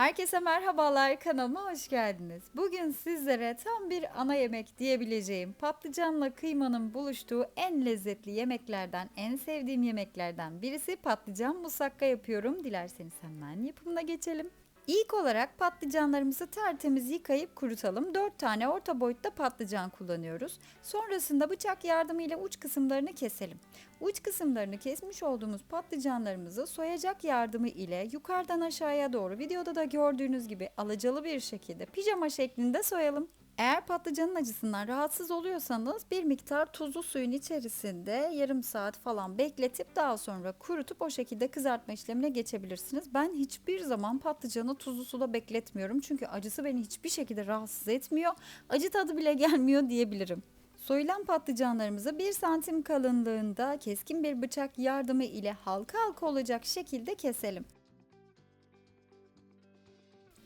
Herkese merhabalar kanalıma hoş geldiniz. Bugün sizlere tam bir ana yemek diyebileceğim patlıcanla kıymanın buluştuğu en lezzetli yemeklerden, en sevdiğim yemeklerden birisi patlıcan musakka yapıyorum. Dilerseniz hemen yapımına geçelim. İlk olarak patlıcanlarımızı tertemiz yıkayıp kurutalım. 4 tane orta boyutta patlıcan kullanıyoruz. Sonrasında bıçak yardımıyla uç kısımlarını keselim. Uç kısımlarını kesmiş olduğumuz patlıcanlarımızı soyacak yardımı ile yukarıdan aşağıya doğru videoda da gördüğünüz gibi alacalı bir şekilde pijama şeklinde soyalım. Eğer patlıcanın acısından rahatsız oluyorsanız bir miktar tuzlu suyun içerisinde yarım saat falan bekletip daha sonra kurutup o şekilde kızartma işlemine geçebilirsiniz. Ben hiçbir zaman patlıcanı tuzlu suda bekletmiyorum çünkü acısı beni hiçbir şekilde rahatsız etmiyor. Acı tadı bile gelmiyor diyebilirim. Soyulan patlıcanlarımızı 1 santim kalınlığında keskin bir bıçak yardımı ile halka halka olacak şekilde keselim.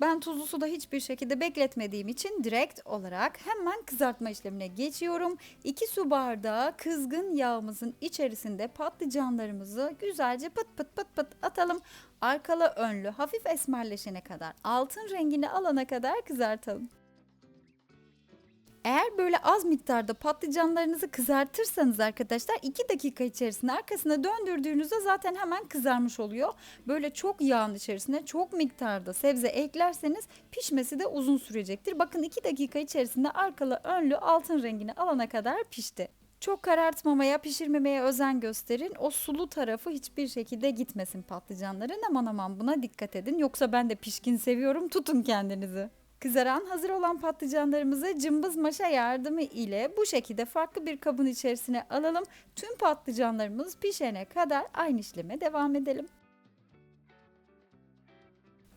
Ben tuzlu suda hiçbir şekilde bekletmediğim için direkt olarak hemen kızartma işlemine geçiyorum. 2 su bardağı kızgın yağımızın içerisinde patlıcanlarımızı güzelce pıt pıt pıt pıt atalım. Arkalı önlü hafif esmerleşene kadar altın rengini alana kadar kızartalım. Eğer böyle az miktarda patlıcanlarınızı kızartırsanız arkadaşlar 2 dakika içerisinde arkasına döndürdüğünüzde zaten hemen kızarmış oluyor. Böyle çok yağın içerisine çok miktarda sebze eklerseniz pişmesi de uzun sürecektir. Bakın 2 dakika içerisinde arkalı önlü altın rengini alana kadar pişti. Çok karartmamaya, pişirmemeye özen gösterin. O sulu tarafı hiçbir şekilde gitmesin patlıcanların. Aman aman buna dikkat edin. Yoksa ben de pişkin seviyorum. Tutun kendinizi. Kızaran hazır olan patlıcanlarımızı cımbız maşa yardımı ile bu şekilde farklı bir kabın içerisine alalım. Tüm patlıcanlarımız pişene kadar aynı işleme devam edelim.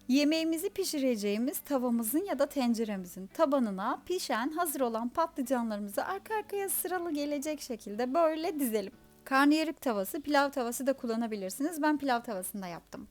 Yemeğimizi pişireceğimiz tavamızın ya da tenceremizin tabanına pişen hazır olan patlıcanlarımızı arka arkaya sıralı gelecek şekilde böyle dizelim. Karnıyarık tavası, pilav tavası da kullanabilirsiniz. Ben pilav tavasında yaptım.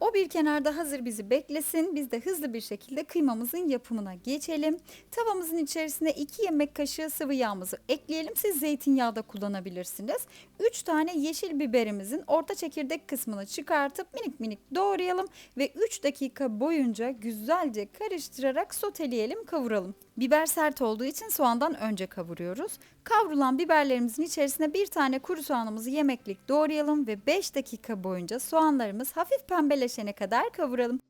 O bir kenarda hazır bizi beklesin. Biz de hızlı bir şekilde kıymamızın yapımına geçelim. Tavamızın içerisine 2 yemek kaşığı sıvı yağımızı ekleyelim. Siz zeytinyağı da kullanabilirsiniz. 3 tane yeşil biberimizin orta çekirdek kısmını çıkartıp minik minik doğrayalım ve 3 dakika boyunca güzelce karıştırarak soteleyelim, kavuralım. Biber sert olduğu için soğandan önce kavuruyoruz. Kavrulan biberlerimizin içerisine bir tane kuru soğanımızı yemeklik doğrayalım ve 5 dakika boyunca soğanlarımız hafif pembeleşene kadar kavuralım.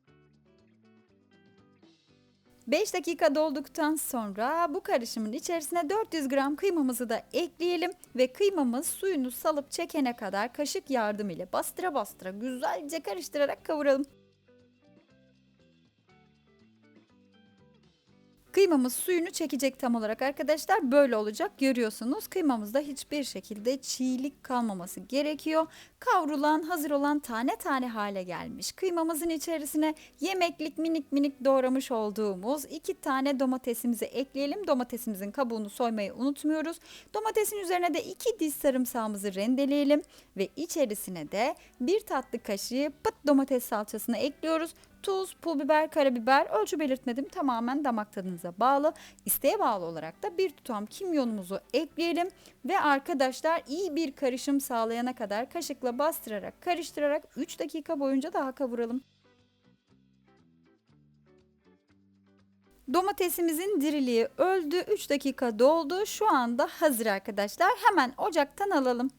5 dakika dolduktan sonra bu karışımın içerisine 400 gram kıymamızı da ekleyelim ve kıymamız suyunu salıp çekene kadar kaşık yardımıyla bastıra bastıra güzelce karıştırarak kavuralım. Kıymamız suyunu çekecek tam olarak arkadaşlar böyle olacak görüyorsunuz. Kıymamızda hiçbir şekilde çiğlik kalmaması gerekiyor. Kavrulan hazır olan tane tane hale gelmiş. Kıymamızın içerisine yemeklik minik minik doğramış olduğumuz iki tane domatesimizi ekleyelim. Domatesimizin kabuğunu soymayı unutmuyoruz. Domatesin üzerine de iki diş sarımsağımızı rendeleyelim ve içerisine de bir tatlı kaşığı pıt domates salçasını ekliyoruz. Tuz, pul biber, karabiber ölçü belirtmedim tamamen damak tadınıza bağlı. İsteğe bağlı olarak da bir tutam kimyonumuzu ekleyelim ve arkadaşlar iyi bir karışım sağlayana kadar kaşıkla bastırarak karıştırarak 3 dakika boyunca daha kavuralım. Domatesimizin diriliği öldü. 3 dakika doldu. Şu anda hazır arkadaşlar. Hemen ocaktan alalım.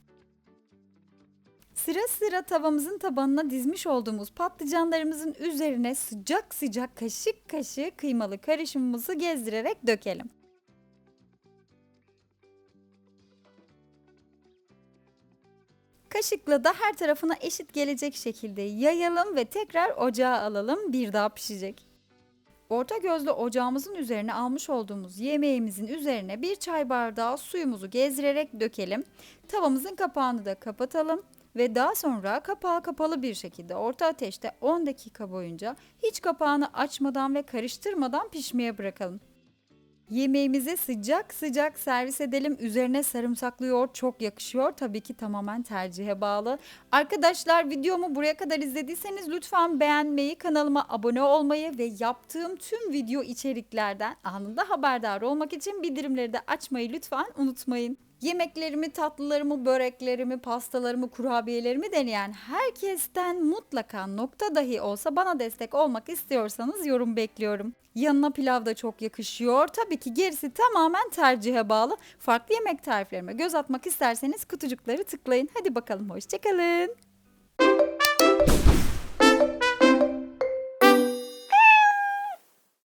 Sıra sıra tavamızın tabanına dizmiş olduğumuz patlıcanlarımızın üzerine sıcak sıcak kaşık kaşık kıymalı karışımımızı gezdirerek dökelim. Kaşıkla da her tarafına eşit gelecek şekilde yayalım ve tekrar ocağa alalım. Bir daha pişecek. Orta gözlü ocağımızın üzerine almış olduğumuz yemeğimizin üzerine bir çay bardağı suyumuzu gezdirerek dökelim. Tavamızın kapağını da kapatalım ve daha sonra kapağı kapalı bir şekilde orta ateşte 10 dakika boyunca hiç kapağını açmadan ve karıştırmadan pişmeye bırakalım. Yemeğimizi sıcak sıcak servis edelim. Üzerine sarımsaklı yoğurt çok yakışıyor. Tabii ki tamamen tercihe bağlı. Arkadaşlar videomu buraya kadar izlediyseniz lütfen beğenmeyi, kanalıma abone olmayı ve yaptığım tüm video içeriklerden anında haberdar olmak için bildirimleri de açmayı lütfen unutmayın. Yemeklerimi, tatlılarımı, böreklerimi, pastalarımı, kurabiyelerimi deneyen herkesten mutlaka nokta dahi olsa bana destek olmak istiyorsanız yorum bekliyorum. Yanına pilav da çok yakışıyor. Tabii ki gerisi tamamen tercihe bağlı. Farklı yemek tariflerime göz atmak isterseniz kutucukları tıklayın. Hadi bakalım hoşçakalın.